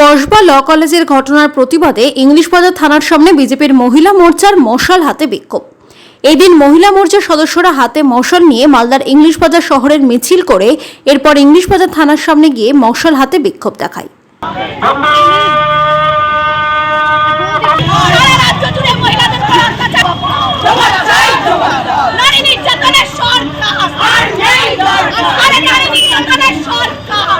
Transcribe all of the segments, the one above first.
কসবা ল কলেজের ঘটনার প্রতিবাদে ইংলিশ বাজার থানার সামনে বিজেপির মহিলা মোর্চার মশাল হাতে বিক্ষোভ। এদিন মহিলা মোর্চার সদস্যরা হাতে মশাল নিয়ে মালদার ইংলিশ বাজার শহরের মিছিল করে এরপর ইংলিশ বাজার থানার সামনে গিয়ে মশাল হাতে বিক্ষোভ দেখায় সারা রাজ্য জুড়ে মহিলাদের উপর অত্যাচার নারী নির্যাতনের সরকার আরে নারী নির্যাতনের সরকার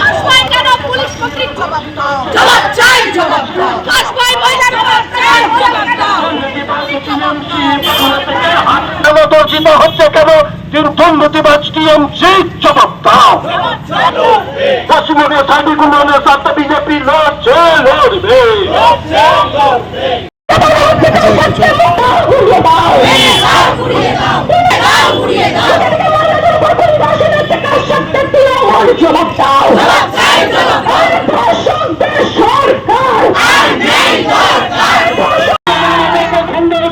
কাশবাই কেন পুলিশ কর্তৃক জবাব দাও জবাব চাই জবাব দাও কাশবাই মহিলা জবাব চাই জবাব দাও কেন দর্শিত হচ্ছে কিন্তু দুর্নীতিবাজ টিএমসি জবাব দাও পশ্চিমবঙ্গের সার্বিক উন্নয়নের স্বার্থে বিজেপি লড়ছে লড়বে জবাব দাও খণ্ডন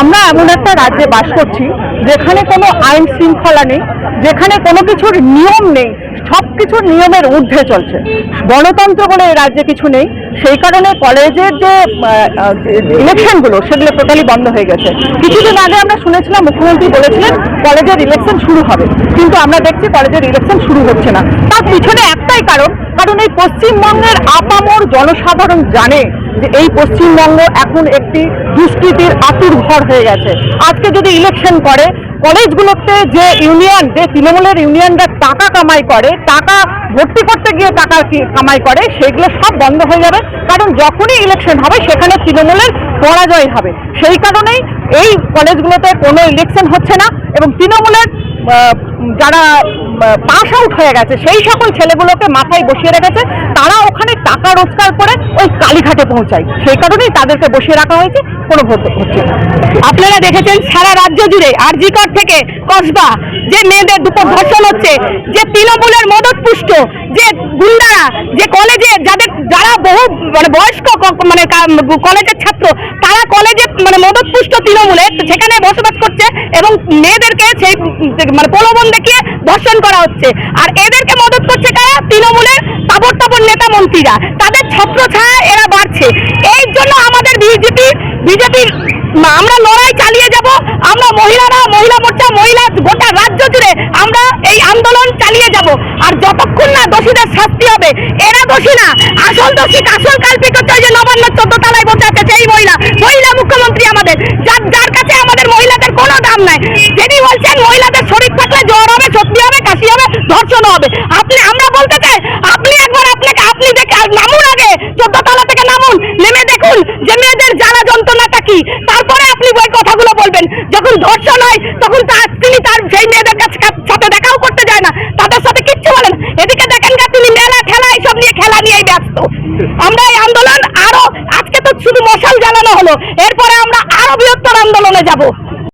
আমরা এমন একটা রাজ্যে বাস করছি যেখানে কোনো আইন শৃঙ্খলা নেই, যেখানে কোনো কিছুর নিয়ম নেই সব কিছুর নিয়মের ঊর্ধ্বে চলছে। গণতন্ত্র বলে এই রাজ্যে কিছু নেই, সেই কারণে কলেজের যে ইলেকশনগুলো, সেগুলো টোটালি বন্ধ হয়ে গেছে। কিছুদিন আগে আমরা শুনেছিলাম, মুখ্যমন্ত্রী বলেছিলেন কলেজের ইলেকশন শুরু হবে। কিন্তু আমরা দেখছি কলেজের ইলেকশন শুরু হচ্ছে না। তার পিছনে একটাই কারণ কারণ এই পশ্চিমবঙ্গের আপামর জনসাধারণ জানে যে এই পশ্চিমবঙ্গ এখন একটি দুষ্কৃতির আতুর ঘর হয়ে গেছে। আজকে যদি ইলেকশন করে, কলেজগুলোতে যে ইউনিয়ন যে তৃণমূলের ইউনিয়নরা টাকা কামাই করে, টাকা ভর্তি করতে গিয়ে টাকা কামাই করে, সেগুলো সব বন্ধ হয়ে যাবে। কারণ যখনই ইলেকশন হবে, সেখানে তৃণমূলের পরাজয় হবে। সেই কারণেই এই কলেজগুলোতে কোনো ইলেকশন হচ্ছে না এবং তৃণমূলের যারা পাস আউট হয়ে গেছে। সেই সকল ছেলেগুলোকে মাথায় বসিয়ে রেখেছে। তারা ওখানে টাকা রোজগার করে ওই কালীঘাটে পৌঁছায়। সেই কারণেই তাদেরকে বসিয়ে রাখা হয়েছে। কোনো ভোট হচ্ছে আপনারা দেখেছেন সারা রাজ্য জুড়ে আর আরজিকর থেকে কসবা, যে মেয়েদের দুটো ধর্ষণ হচ্ছে, যে তৃণমূলের মদত পুষ্ট, যে গুন্ডারা যে কলেজে যাদের যারা বহু মানে বয়স্ক মানে কলেজের ছাত্র, তারা কলেজে মানে মদত পুষ্ট তৃণমূলে সেখানে বসবাস করছে এবং মেয়েদেরকে সেই মানে প্রলোভন দেখিয়ে ধর্ষণ করা হচ্ছে। আর এদেরকে মদত করছে কারা? তৃণমূলের তাবর তাবর নেতা মন্ত্রীরা। তাদের ছত্র ছায়া এরা বাড়ছে। এই জন্য আমাদের বিজেপি, বিজেপির আমরা লড়াই চালিয়ে যাব। আমরা মহিলারা, মহিলা মোর্চা, মহিলা গোটা রাজ্য জুড়ে আমরা এই আন্দোলন চালিয়ে যাব। আর যতক্ষণ না দোষীদের শাস্তি হবে, এরা দোষী না। আসল দোষী আসল কাল্পিক হচ্ছে যে নবান্ন চোদ্দ তলায় বসে আছে সেই মহিলা। মহিলা মুখ্যমন্ত্রী আমাদের। যার যার কাছে আমাদের মহিলাদের কোনো দাম নাই। ধর্ষণ হবে। আপনি, আমরা বলতে চাই, আপনি একবার আপনাকে, আপনি দেখে নামুন আগে চোদ্দ তলা থেকে নামুন, নেমে দেখুন যে মেয়েদের জ্বালা যন্ত্রণাটা কি। তারপরে আপনি ওই কথাগুলো বলবেন। যখন ধর্ষণ হয়, তখন তার তিনি তার সেই মেয়েদের কাছে সাথে দেখাও করতে যায় না। তাদের সাথে কিচ্ছু বলেন এদিকে দেখেন না তিনি মেলা খেলা, এইসব নিয়ে খেলা নিয়েই ব্যস্ত। আমরা এই আন্দোলন আরও, আজকে তো শুধু মশাল জ্বালানো হলো। এরপরে আমরা আরও বৃহত্তর আন্দোলনে যাব।